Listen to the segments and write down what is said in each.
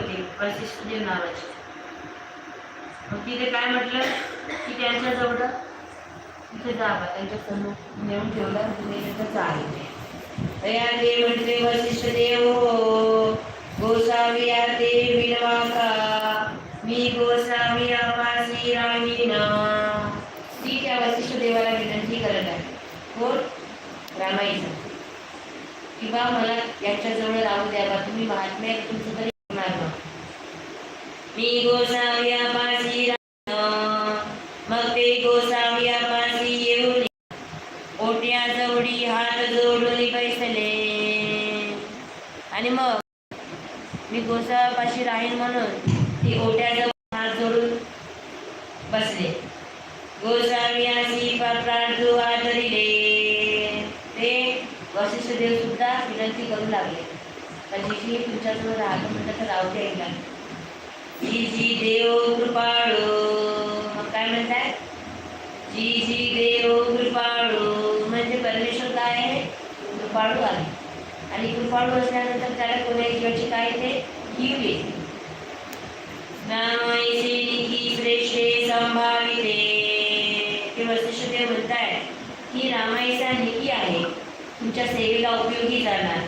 होती वशिष्ठदेव नावाचे मग तिथे काय म्हटलं? की त्यांच्या जवळ तिथे जावा त्यांच्यासमोर नेऊन ठेवलं तिथे तुम्ही तिथं चालले. म्हटले वशिष्ठ देव हो गोसावी ते विनवाका मी गोसावी आवासी रामीना ती त्या वशिष्ठ देवाला विनंती करत आहे. कोण? रामाईचा किंवा मला याच्याजवळ राहू द्या बा तुम्ही महात्म्या तुमचं तरी मी गोसाव्यापाशी राहणं. मग ते गोसाव्यापाशी येऊन ओट्या जवडी हात जोडून बैसले. आणि मग मी गोसाव्यापाशी राहीन म्हणून ती ओट्या जवळ हात जोडून बसले. गोसाव्यासी प्रार्थू आदरिले. ते वशिष्ठदेव सुद्धा विनंती करू लागले. म्हणजे तुमच्याजवळ राहतो म्हणजे तर राहू द्यायला जी जी देव कृपाळू. मग काय म्हणताय? जी जी देव कृपाळू. म्हणजे परमेश्वर काय आहे कृपाळू आहे. आणि कृपाळू असल्यानंतर त्याला कोणाची जीवाची काय येते? कीव येते. नामाईचे निकी श्रेष्ठे संभाविते. ते वशिष्ठ देव म्हणताय की रामाईचा निकी आहे. तुमच्या सेवेला उपयोगी जाणार.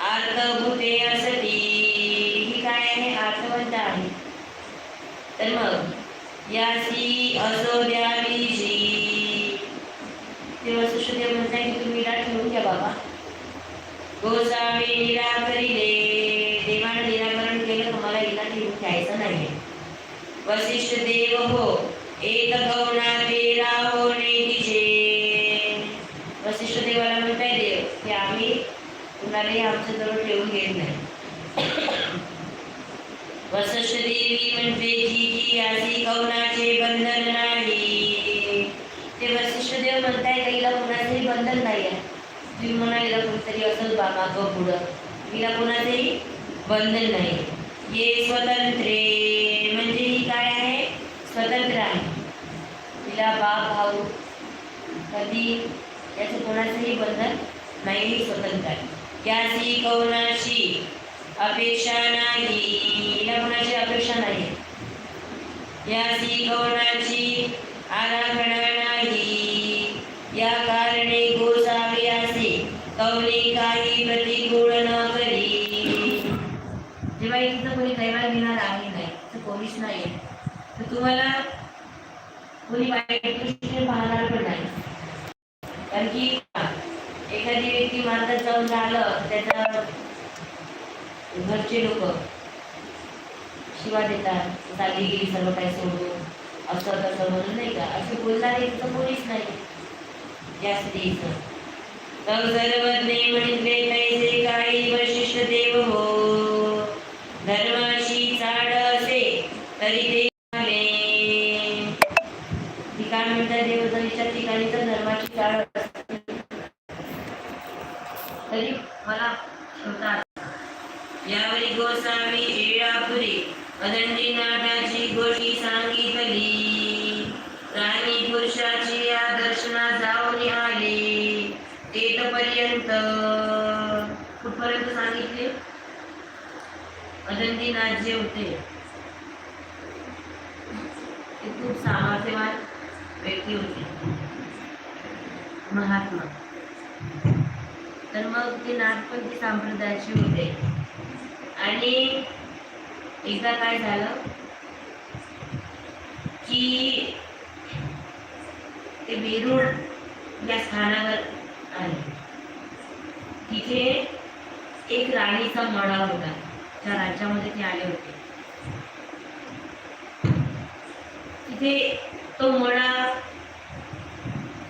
आर्तभूते असती ही काय आहे आर्तवंत आहे तर मग यासी असो द्यावीशी तेव्हा सुशुदेव म्हणताय की तुम्ही हिला ठेवून घ्या बाबा. गोसावी निराकरिले देवानं निराकरण केलं तुम्हाला हिला ठेवून घ्यायचं नाही वशिष्ठ देव हो एक गौ तेरा होणे तिचे वशिष्ठ देवाला म्हणताय देव की आम्ही कुणालाही आमच्या जवळ ठेवून घेत नाही वशिष्ठ देवी म्हणते जी जी याची कौनाचे बंधन नाही ते वशिष्ठ देव म्हणताय का हिला कुणाचंही बंधन नाही आहे तुम्ही म्हणा हिला कोणतरी असंच पुढं. तिला कोणाचंही बंधन नाही. ये स्वतंत्रे. म्हणजे ही काय आहे? स्वतंत्र आहे. तिला बाप भाऊ कधी याचं कोणाचंही बंधन नाही स्वतंत्र आहे. त्याची कोणाची अपेक्षा नाही. हिला कोणाची अपेक्षा नाही? याची कोणाची आराखडा तुम्हाला कोणी वाईट दृष्टीने पाहणार पण नाही. कारण की एखादी व्यक्ती मार्गात जाऊन राहिलं त्याचा घरचे लोक शिवा देतात चालली गेली सर्व काही सोडून असं तसं म्हणून नाही का? असं बोलणारे इथं कोणीच नाही. या स्त्रीचं तव सर्वज्ञे म्हणले तैसे काही वशिष्ठ देव हो धर्माशी चाड असे तरी ते झाले ती काय म्हणतात देवदरीच्या ठिकाणी तर धर्माची चाड असते तरी मला ठेवता यावेळी गोसावी येळापुरी अदंडी नाटाची गोष्टी सांगितली राणी पुरुषाची या दर्शना जाऊन आली तेथपर्यंत कुठपर्यंत सांगितले? अदंडी नाथ जे होते. ते खूप सामर्थ्यवान व्यक्ती होते. महात्मा. तर मग ते नाथपंथी संप्रदायाचे होते. आणि एकदा काय झालं? की ते वेरूळ या स्थानावर आले. तिथे एक राणीचा मळा होता. त्या राज्यामध्ये ते आले होते. तिथे तो मळा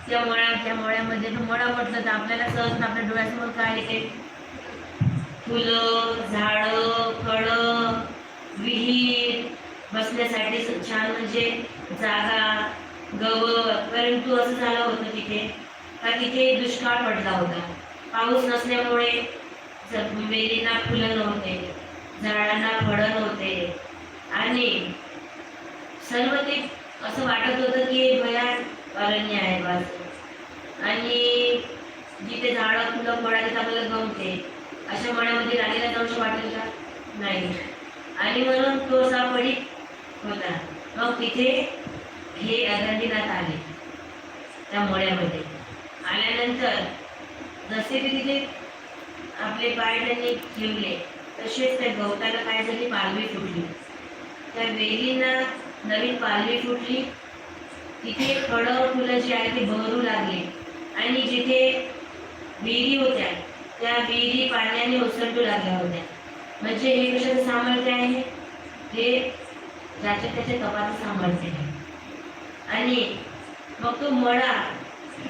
त्या मळा त्या मळ्यामध्ये तो मळा म्हटलं तर आपल्याला सहज आपल्या डोळ्यासमोर काय येते? फुलं झाडं फळं विहीर बसण्यासाठी छान म्हणजे जागा गवत परंतु असं झालं होतं तिथे. का तिथे दुष्काळ पडला होता. पाऊस नसल्यामुळे वेलींना फुलं नव्हते झाडांना फळं नव्हते. आणि सर्व ते असं वाटत होतं की हे भयान अरण्य आहे बस. आणि जिथे झाडं फुलं फळं आहेत आपल्याला गमते. अशा मळ्यामध्ये राणीला जाऊशी वाटेल का? नाही. आणि म्हणून तो सापडी होता. मग तिथे हे अगंडीनाथ आले त्या मळ्यामध्ये. आल्यानंतर जसे ते तिथे आपले पाय त्यांनी ठेवले. तसेच त्या गवताला काय झाली पालवी फुटली. त्या वेलींना नवीन पालवी फुटली. तिथे फळं फुलं जी आहे ती बहरू लागली. आणि जिथे विहिरी होत्या त्या विहिरी पाण्याने ओसरटू लागल्या होत्या. म्हणजे हे कशाचं सामर्थ्य आहे? हे ज्याच्या त्याच्या तपाचं सामर्थ्य आहे. आणि मग तो मळा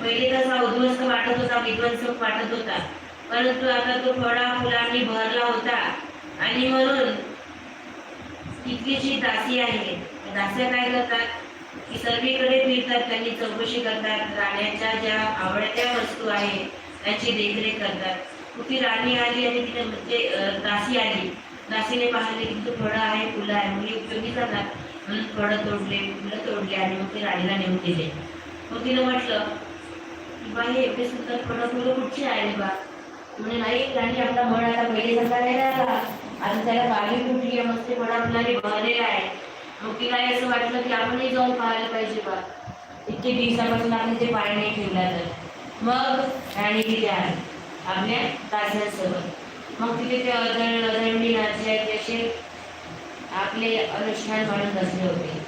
पहिले कसा उद्ध्वस्त वाटत होता विध्वंसक वाटत होता. परंतु आता तो फळा फुलांनी भरला होता. आणि म्हणून तिथली जी दासी आहे. दास्या काय करतात? की सर्वीकडे फिरतात त्यांनी चौकशी करतात. राण्याच्या ज्या आवडत्या वस्तू आहेत त्यांची देखरेख करतात. मग ती राणी आली आणि तिने म्हणजे दासी आली? दासीने पाहिले की तो फळं आहे फुलं आहे. मुली उपयोगी जातात म्हणून फळं तोडले फुलं तोडले आणि मग ते राणीला नेऊन दिले. मग तिनं म्हटलं की बा हे एवढे सुंदर फळं फुलं कुठची आहे बा? म्हणे नाही त्यांनी आपला मन आता पहिले जसा नाही राहिला. आता त्याला पाणी कुठली आहे मस्त मळ आपल्याला भरलेला आहे. मग तिला असं वाटलं की आपणही जाऊन पाहायला पाहिजे बा. इतके दिवसापासून आपण ते पाणी नाही ठेवला तर. मग राणी तिथे आली आपल्या दासांसोबत मग तिथे ते अदळ अदळणी नाचे आहेत असे आपले अनुष्ठान म्हणून बसले होते.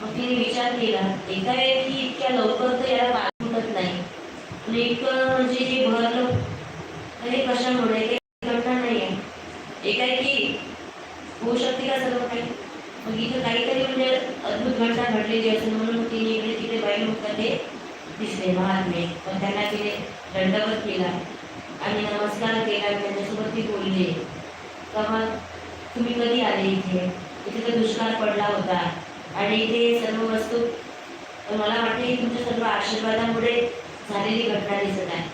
मग तिने विचार केला एका व्यक्ती इतक्या लवकर तर याला पाणी फुटत नाही. इतकं म्हणजे जे भरलं तरी हे कशामुळे घटना नाही आहे एकाएकी होऊ शकते का सर्व काही? मग इथं काहीतरी म्हणजे अद्भुत घटना घडलेली असेल म्हणून तिने इकडे तिथे बाई ते दिसले महात्मे पण त्यांना तिने दंडवत केला. आणि नमस्कार केला त्यांच्यासोबत ती बोलले का मग तुम्ही कधी आले इथे? इथे तर दुष्काळ पडला होता. आणि इथे सर्व वस्तू तर मला वाटते की तुमच्या सर्व आशीर्वादामुळे झालेली घटना दिसत आहे.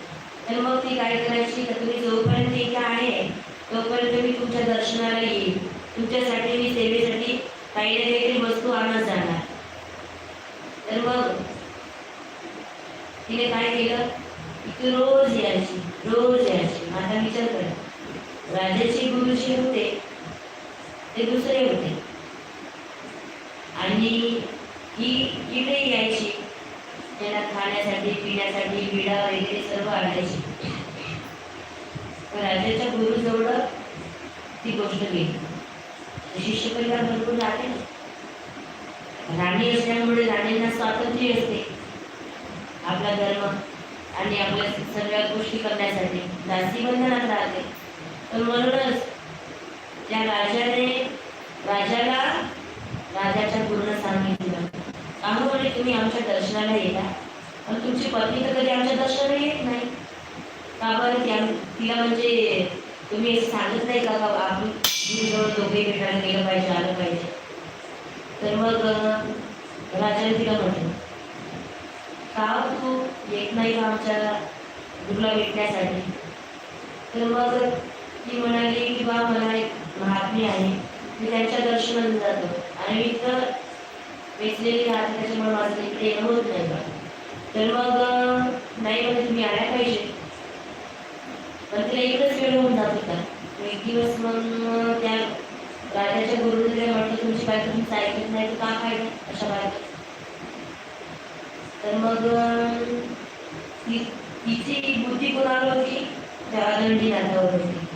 तर मग ती काय करायची तर तुम्ही जोपर्यंत इथे आहे तोपर्यंत मी तुमच्या दर्शनाला येईल तुमच्यासाठी मी सेवेसाठी काही ना काहीतरी वस्तू आणत जाणार. तर मग तिने काय केलं? इथे ती रोज यायची रोज यायची. माझा विचार करा. राजाचे गुरुजी होते ते दुसरे होते. आणि ही इकडे यायची. त्याला खाण्यासाठी पिण्यासाठी विडा वगैरे सर्व आणायची. तर राजाच्या गुरुजवळ ती गोष्ट गेली. शिष्य परिवार भरपूर राहते ना. राणी असल्यामुळे राणींना स्वातंत्र्य असते. आपला धर्म आणि आपल्या सगळ्या गोष्टी करण्यासाठी. दासी बंधनात राहते. तर म्हणूनच त्या राजाने राजाला राजाच्या पूर्ण सांगितलं आम्ही म्हणे तुम्ही आमच्या दर्शनाला येता पण तुमची पत्नी तर कधी आमच्या दर्शनाला येत नाही. का बरं? तिला म्हणजे तुम्ही सांगत नाही का आपण दोघे भेटायला गेलं पाहिजे आलं पाहिजे? तर मग राजाने तिला म्हटलं का हो तू येत नाही का आमच्या गुरुला भेटण्यासाठी? तर मग ती म्हणाली की बा मला एक महात्मी आहे. मी त्यांच्या दर्शनाला जातो. आणि मी तर वेचलेली राहते त्याच्यामुळे माझं इकडे येणं होत नाही बा तर मग नाही म्हणजे तुम्ही आल्या पाहिजे. पण तिला एकच वेळ होऊन जात होता. एक दिवस मग त्या राजाच्या गुरुने म्हटलं तुमची बायको तुमचं ऐकत नाही तर का फायदा अशा बायको. तर मग तिची बुद्धी कोणावर होती त्या अदंडी नाथावर होती.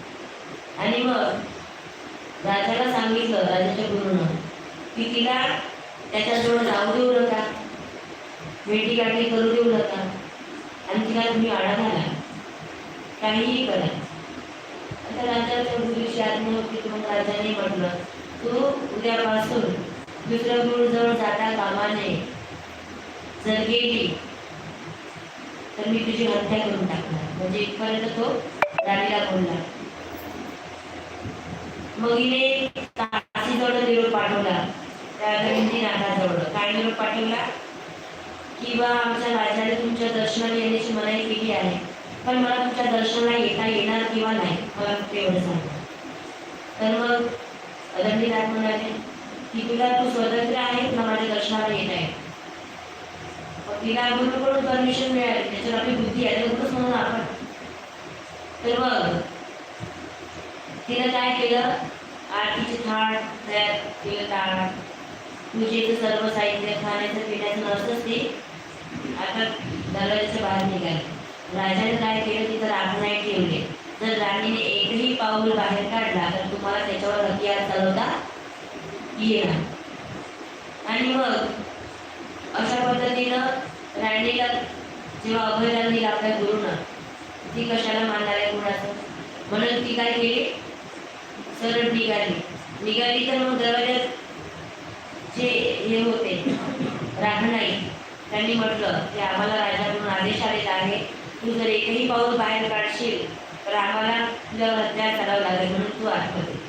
आणि मग राजाला सांगितलं राजाच्या गुरुनं की तिला त्याच्याजवळ जाऊ देऊ नका. भेटी गाठी करू देऊ नका. आणि तिला तुम्ही आळा घाला. काहीही करा. आता राजाच्या गुरुची आज्ञा होती राजाने म्हटलं तू उद्यापासून दुसऱ्या गुरुजवळ जाता कामा नये जर गेली तर मी तुझी हत्या करून टाकणार. म्हणजे इथपर्यंत तो राणीला बोलला. मग हिने काशीजवळ निरोप पाठवला. त्या गंजी नाथाजवळ काय निरोप पाठवला किंवा आमच्या राजाने तुमच्या दर्शनाला येण्याची मनाई केली आहे. पण मला तुमच्या दर्शनाला येता येणार किंवा नाही मला तेवढं सांग. तर मग रंगीनाथ म्हणाले की तुला तू स्वतंत्र आहे ना माझ्या दर्शनाला येत आहे मग तिला गुरुकडून परमिशन मिळाली. त्याच्यावर आपली बुद्धी आहे. तर म्हणून आपण. तर मग तिनं काय केलं? आरतीचे थाळ तयार केलं ताळ पूजेचं सर्व साहित्य खाण्याचं पिण्याचं नसतंच ते आता दरवाजाच्या बाहेर निघाले. राजाने काय केलं तिथं राखणाई ठेवले. जर राणीने एकही पाऊल बाहेर काढला तर तुम्हाला त्याच्यावर हतियार चालवता येणार. आणि मग अशा पद्धतीनं राणीला जेव्हा अभयदान दिला आपल्या गुरुनं ती कशाला मानणार आहे कुणाचं? म्हणून ती काय केली? सरळ निघाली. निघाली तर मग दरवाज्यात जे हे होते राखणाई त्यांनी म्हटलं की आम्हाला राजाकडून आदेश आलेला आहे तू जर एकही पाऊल बाहेर काढशील तर आम्हाला तुझ्यावर हत्यार करावं लागेल म्हणून तू आठवते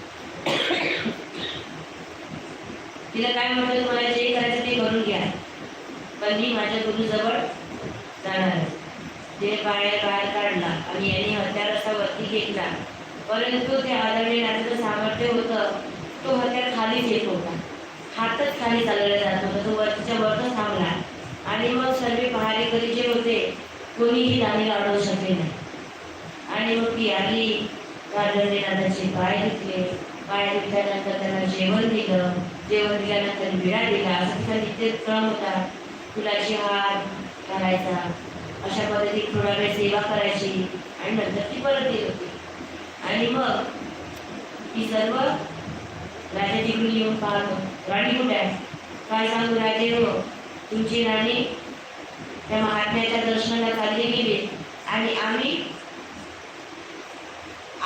तिला काय म्हटलं तुम्हाला जे करायचं ते करून घ्या पण मी माझ्या गुरुजवळ जाणार जे बाहेर बाहेर काढला आणि यांनी हत्यार असा वरती घेतला परंतु ते आदरणीय सामर्थ्य होतं तो हत्यार खालीच येत होता हातच खाली चालवला जात. होता तो वरच्या वर थांबला आणि मग सर्व पहारेकरी जे होते कोणीही राणीला अडवू शकले नाही. आणि मग ती आली आदरणीय राजाचे पाय घेतले पाय घेतल्यानंतर त्यांना जेवण दिलं. जेवण दिल्यानंतर विडा दिला. असा तिचा क्रम होता. फुलाचे हार घालायचा अशा पद्धतीने थोडा वेळ सेवा करायची. आणि नंतर ती परत येत होती. आणि मग ती सर्व राजा तिकडून येऊन पाहतो राणी कुठे आहे. काय सांगू राजे हो तुमची राणी त्या महात्म्याच्या दर्शनाला चालली गेली. आणि आम्ही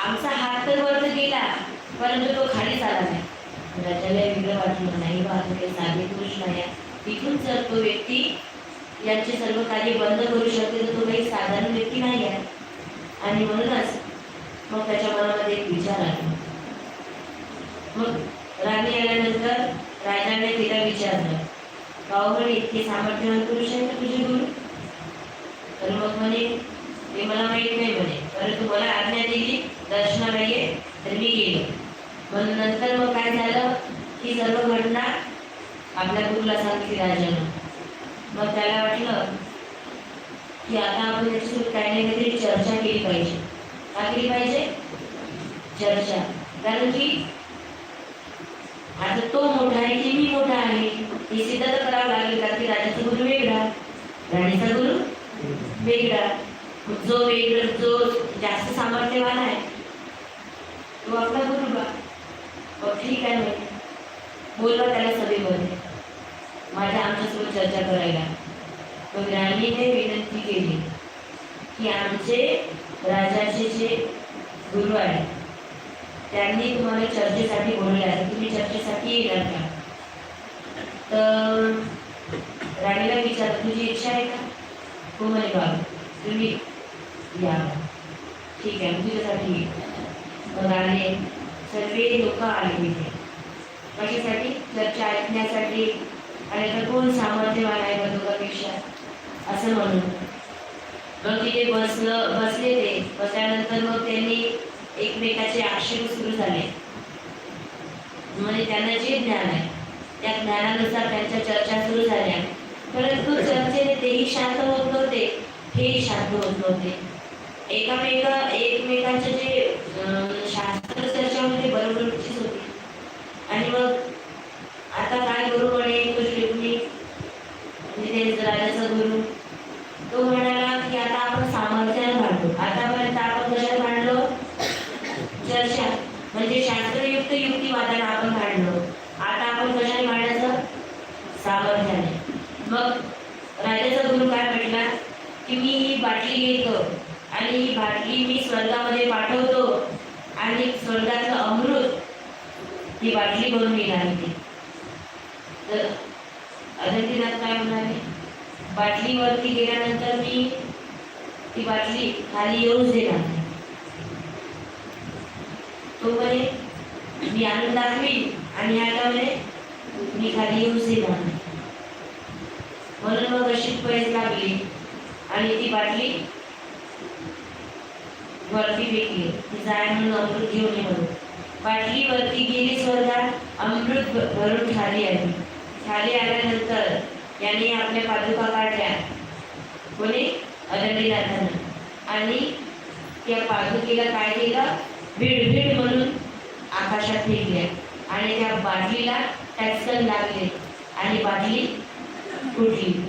आमचा हात तर वरत गेला परंतु तो खाली चाला नाही. राजाला वेगळं वाटलं. नाही वाहतो काही साधे पुरुष नाही आहे. तिथून जर तो व्यक्ती यांचे सर्व कार्य बंद करू शकते तर तो काही साधारण व्यक्ती नाही आहे. आणि म्हणूनच मग त्याच्या मनामध्ये एक विचार आला. मग राणी आल्यानंतर राजाने तिला विचारलं गाव इतके सामर्थ्यवान पुरुष आहे तुझे गुरु? तर मग म्हणे ते मला माहीत नाही म्हणे परंतु मला आज्ञा दिली दर्शनाला ये. तर मी गेलो. मग नंतर मग काय झालं? ही सर्व घटना आपल्या गुरुला सांगितली राजानं. मग त्याला वाटलं की आता आपण याच्यासोबत काही नाही काहीतरी चर्चा केली पाहिजे. का केली पाहिजे? चर्चा. कारण की आता तो मोठा आहे की मी मोठा आहे? हे सिद्ध तर करावं लागेल कारण की राजाचा गुरु वेगळा. राणीचा गुरु वेगळा. जो वेगळा जो जास्त सामर्थ्यवान आहे तो आपला गुरु बा. मग ठीक आहे मग. बोलवा त्याला सभेमध्ये. माझ्या आमच्यासोबत चर्चा करायला. मग राणीने विनंती केली की आमचे राजाचे जे गुरु आहेत त्यांनी तुम्हाला चर्चेसाठी बोलवले आहे. तुम्ही चर्चेसाठी येणार का? तर राणीला विचार. तुझी इच्छा आहे का? हो म्हणे बाबा तुम्ही या. ठीक आहे तुझ्यासाठी राणे मग सर्व लोक आले तिथे. कशासाठी? चर्चा ऐकण्यासाठी. आणि आता कोण सामर्थ्यवान आहे का दोघांपेक्षा? असं म्हणून. मग तिथे बसलं बसले ते बसल्यानंतर मग त्यांनी एकमेकाचे आक्षेप सुरू झाले. म्हणजे त्यांना जे ज्ञान आहे त्या ज्ञानानुसार त्यांच्या चर्चा सुरू झाल्या. परंतु चर्चेने तेही शांत होत नव्हते हेही शांत होत नव्हते. एकामेका एकमेकांचे जे शास्त्र चर्चा होती बरोबरचीच होती आणि मग आता काय करू म्हणे तो शिवनी म्हणजे ते राजाचा गुरु तो म्हणाला की आता आपण सामर्थ्याने भांडू आतापर्यंत आपण कशात भांडलो चर्चा म्हणजे शास्त्रयुक्त युक्तिवादाने आपण भांडलो आता आपण कशाने भांडायचं सामर्थ्याने मग राजाचा गुरु काय म्हटला की मी ही बाटली घेतो आणि ही बाटली मी स्वर्गामध्ये पाठवतो स्वर्गाचं अमृत ही बाटली भरून मी आणते तर अदितीनाथ काय म्हणाले? बाटलीवरती गेल्यानंतर मी ती बाटली खाली येऊच देणार नाही. तो म्हणे मी आणून दाखवीन आणि आता म्हणे मी खाली येऊच देणार नाही. म्हणून मग अशीच पैस लागली आणि ती बाटली वरती फेकली ती जाय म्हणून अमृत घेऊन ये म्हणून. बाटली वरती गेली स्वर्गात अमृत भरून खाली आली खाली आल्यानंतर यांनी आपल्या पादुका काढल्या. कोणी? अदंडीनाथानं आणि त्या पादुकेला काय केलं? भीड भीड म्हणून आकाशात फेकल्या. आणि त्या बाटलीला टॅक्सन लागले. आणि बाटली फुटली.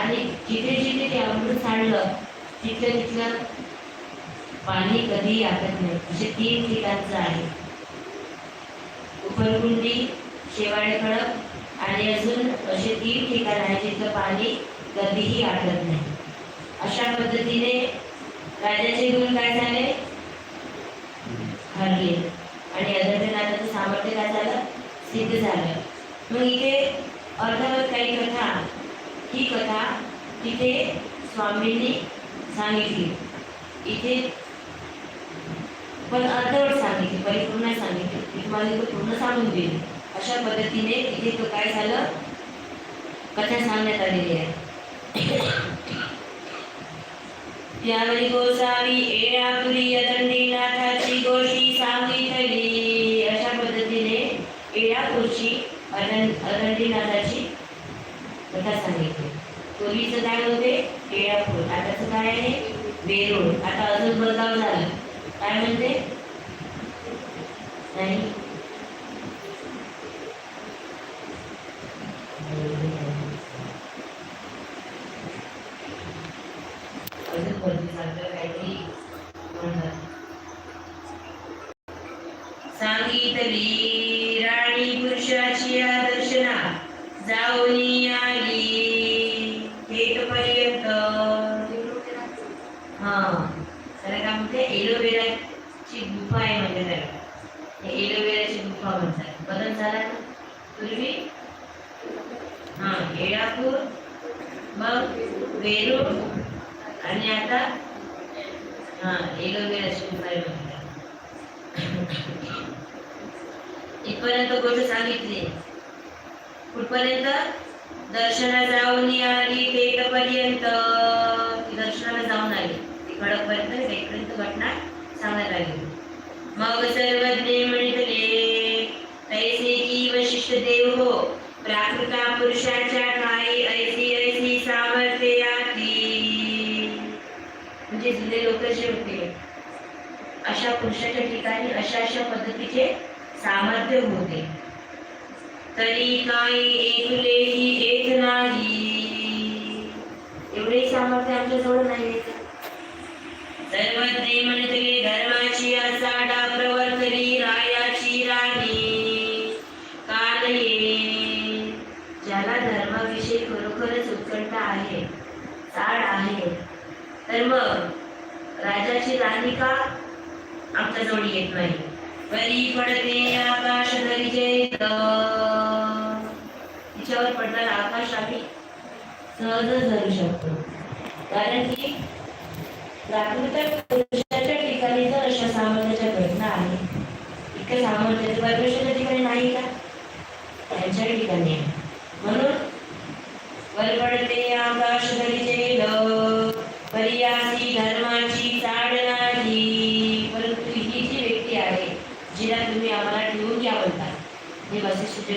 आणि जिथे जिथे ते अमृत सांडलं तिथलं तिथलं पाणी कधीही आटत नाही. असे तीन ठिकाणचं आहे. उपरकुंडी शेवाळे खडक आणि अजून असे तीन ठिकाण आहे जिथं पाणी कधीही आटत नाही. अशा पद्धतीने राजाचे गुण काय झाले? हरले. आणि अदंतनाथाचं सामर्थ्य काय झालं? सिद्ध झालं. मग इथे अर्धवट काही कथा. ही कथा तिथे स्वामींनी सांगितली. इथे पण अर्धवट सांगितली परिपूर्ण नाही सांगितली. मी तुम्हाला इथं पूर्ण सांगून देईल अशा पद्धतीने इथे तो काय झालं? कथा सांगण्यात आलेली आहे. त्यावेळी गोसावी एळापुरी अदंडीनाथाची गोष्टी सांगितली. अशा पद्धतीने एळापूरची अदंडी नाथाची कथा सांगितली. पूर्वीचं काय होते? एळापूर आताचं काय आहे? बेरोड आता अजून बदलाव झाला. काय म्हणते नाही अजून बदलीसारखं काहीतरी म्हणतात सांगितली राणी पुरुषाची दर्शना जाऊनी आली थेटपर्यंत हा त्याला काय म्हणते ची गुफा आहे म्हणजे त्याला एलोवेराची गुफा म्हणतात. बदल झाला? पूर्वी हा येळापूर मग वेरूळ आणि आता हा एलोवेराची गुफा आहे म्हणतात. इथपर्यंत गोष्ट सांगितली. कुठपर्यंत? दर्शना जाऊन आली पेटपर्यंत दर्शनाला जाऊन आली. ती खडकपर्यंत पेटपर्यंत घटना सांगायला लागेल. मग सर्वज्ञ म्हणितले तैसे की वशिष्ठ देव हो प्राकृता पुरुषाच्या काही ऐसी ऐसी सामर्थ्याती म्हणजे जुने लोक जे होते अशा पुरुषाच्या ठिकाणी अशा अशा पद्धतीचे सामर्थ्य होते. तरी काही एकलेही एक नाही. एवढे सामर्थ्य आमच्याजवळ नाही आहे का? सर्वज्ञ म्हणतले धर्माची आसाडा प्रवर्तली रायाची राणी. काल ये ज्याला धर्माविषयी खरोखरच उत्कंठा आहे चाड आहे तर मग राजाची राणी का? आमच्याजवळ येत नाही. वरी पडते आकाश धरिजे तिच्यावर पडणारा आकाश आम्ही सहजच धरू शकतो. कारण की प्राकृतिक पुरुषाच्या ठिकाणी जर अशा सामर्थ्याच्या घटना आहे इतक्या ठिकाणी नाही का? त्यांच्या ठिकाणी. आहे म्हणून आकाश पर्यासी धर्माची चाड नाही. परंतु ही जी व्यक्ती आहे जिला तुम्ही आम्हाला ठेवून घ्या म्हणतात हे वशिष्ठ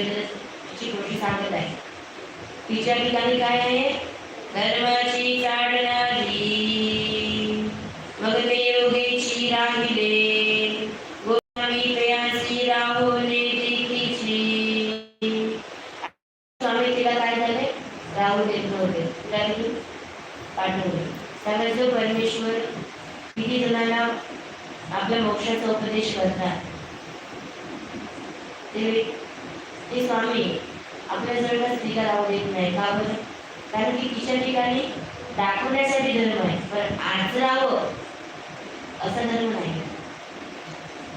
ची सांगत आहे. तिच्या ठिकाणी काय आहे? धर्माची चाड नाही. आपल्या उपदेश करतात ते ते स्वामी आपल्या जवळ स्त्रीला राहू देत नाही. का बरं? कारण की तिच्या ठिकाणी दाखवण्यासाठी धर्म आहे. पण आचरावं असा धर्म नाही.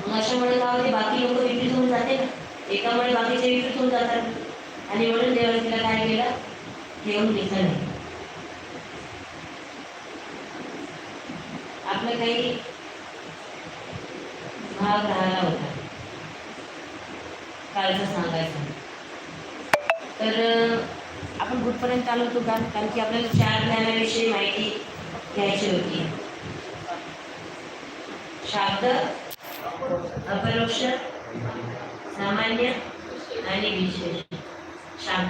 मग अशामुळे का होते बाकी लोक विकृत होऊन जाते ना. एकामुळे बाकीचे विकृत होऊन जातात. आणि म्हणून देवाने तिला काय केलं? ठेवून घेतलं नाही. आपलं काही भाग राहिला होता. कालचा सांगायचा. तर आपण कुठपर्यंत आलो होतो का? कारण की आपल्याला चार ज्ञानाविषयी माहिती घ्यायची होती. शाब्द अपरोक्ष सामान्य आणि विशेष. शाब्द